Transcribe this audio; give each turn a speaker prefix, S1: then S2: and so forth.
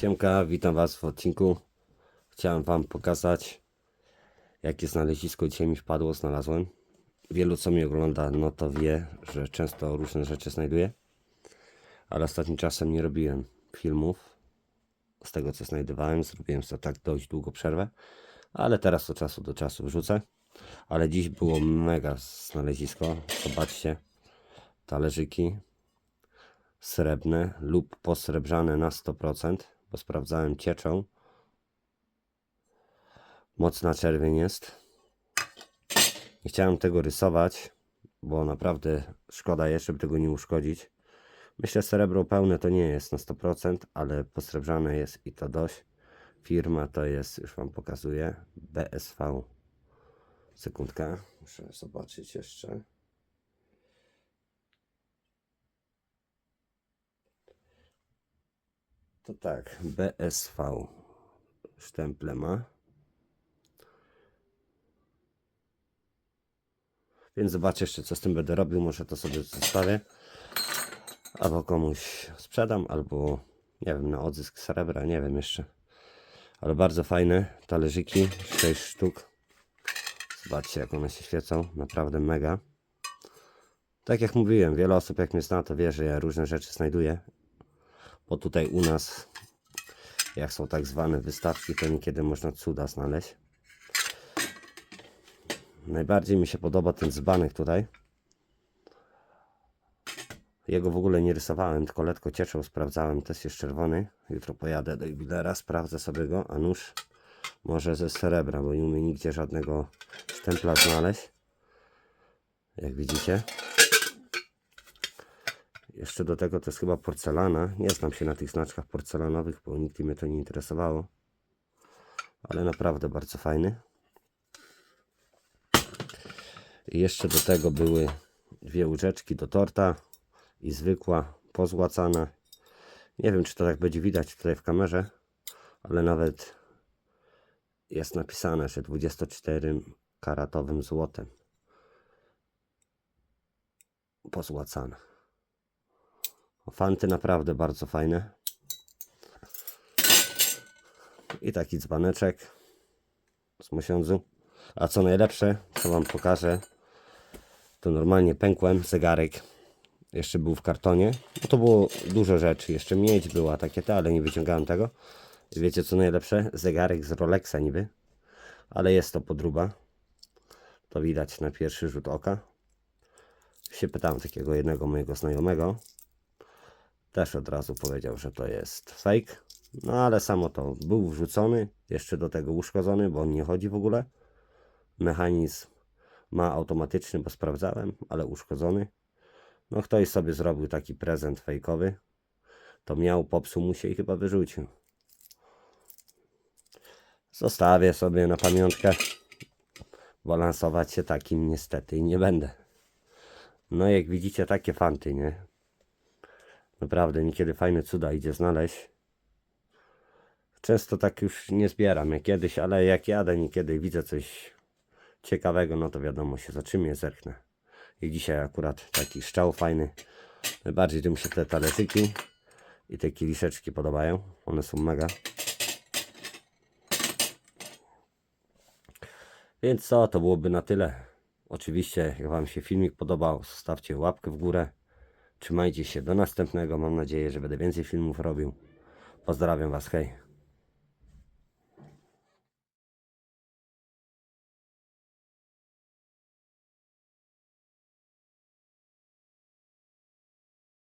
S1: Siemka, witam Was w odcinku. Chciałem Wam pokazać, jakie znalezisko dzisiaj mi wpadło, znalazłem. Wielu, co mnie ogląda, no to wie, że często różne rzeczy znajduję. Ale ostatnim czasem nie robiłem filmów z tego, co znajdowałem. Zrobiłem sobie tak dość długo przerwę, ale teraz od czasu do czasu wrzucę. Ale dziś było mega znalezisko. Zobaczcie, talerzyki srebrne lub posrebrzane na 100%, bo sprawdzałem cieczą. Mocna czerwień jest. Nie chciałem tego rysować, bo naprawdę szkoda jest, żeby tego nie uszkodzić. Myślę, srebro pełne to nie jest na 100%, ale posrebrzane jest i to dość. Firma to jest, już Wam pokazuję, BSV. Sekundkę, muszę zobaczyć jeszcze. To tak, BSV sztemple ma. Więc zobaczę jeszcze co z tym będę robił. Może to sobie zostawię. Albo komuś sprzedam, albo nie wiem, na odzysk srebra, nie wiem jeszcze. Ale bardzo fajne talerzyki, 6 sztuk. Zobaczcie jak one się świecą, naprawdę mega. Tak jak mówiłem, wiele osób jak mnie zna to wie, że ja różne rzeczy znajduję bo tutaj u nas, jak są tak zwane wystawki, to niekiedy można cuda znaleźć. Najbardziej mi się podoba ten dzbanek tutaj. Jego w ogóle nie rysowałem, tylko letko cieczą sprawdzałem. Też jest czerwony. Jutro pojadę do jubilera, sprawdzę sobie go, a nóż może ze srebra, bo nie umiem nigdzie żadnego stempla znaleźć. Jak widzicie. Jeszcze do tego to jest chyba porcelana. Nie znam się na tych znaczkach porcelanowych, bo nigdy mnie to nie interesowało. Ale naprawdę bardzo fajny. I jeszcze do tego były dwie łyżeczki do torta i zwykła, pozłacana. Nie wiem, czy to tak będzie widać tutaj w kamerze, ale nawet jest napisane, że 24 karatowym złotem pozłacana. Fanty naprawdę bardzo fajne. I taki dzbaneczek z mosiądzu. A co najlepsze, co Wam pokażę, to normalnie pękłem zegarek. Jeszcze był w kartonie. No to było dużo rzeczy. Jeszcze miedź była, takie te, ale nie wyciągałem tego. I wiecie co najlepsze? Zegarek z Rolexa niby. Ale jest to podruba. To widać na pierwszy rzut oka. Się pytałem takiego jednego mojego znajomego też od razu powiedział, że to jest fake. No ale samo to był wrzucony, jeszcze do tego uszkodzony, bo on nie chodzi w ogóle. Mechanizm ma automatyczny, bo sprawdzałem, ale uszkodzony. No ktoś sobie zrobił taki prezent fejkowy. To miał, popsuł mu się i chyba wyrzucił. Zostawię sobie na pamiątkę. Balansować się takim niestety nie będę. No jak widzicie takie fanty, nie? Naprawdę niekiedy fajne cuda idzie znaleźć. Często tak już nie zbieram jak kiedyś, ale jak jadę niekiedy widzę coś ciekawego, no to wiadomo się za czym je zerknę. I dzisiaj akurat taki szczał fajny. Najbardziej tu mi się te talerzyki i te kieliszeczki podobają. One są mega. Więc co, to byłoby na tyle. Oczywiście, jak Wam się filmik podobał, zostawcie łapkę w górę. Trzymajcie się do następnego. Mam nadzieję, że będę więcej filmów robił. Pozdrawiam Was, hej.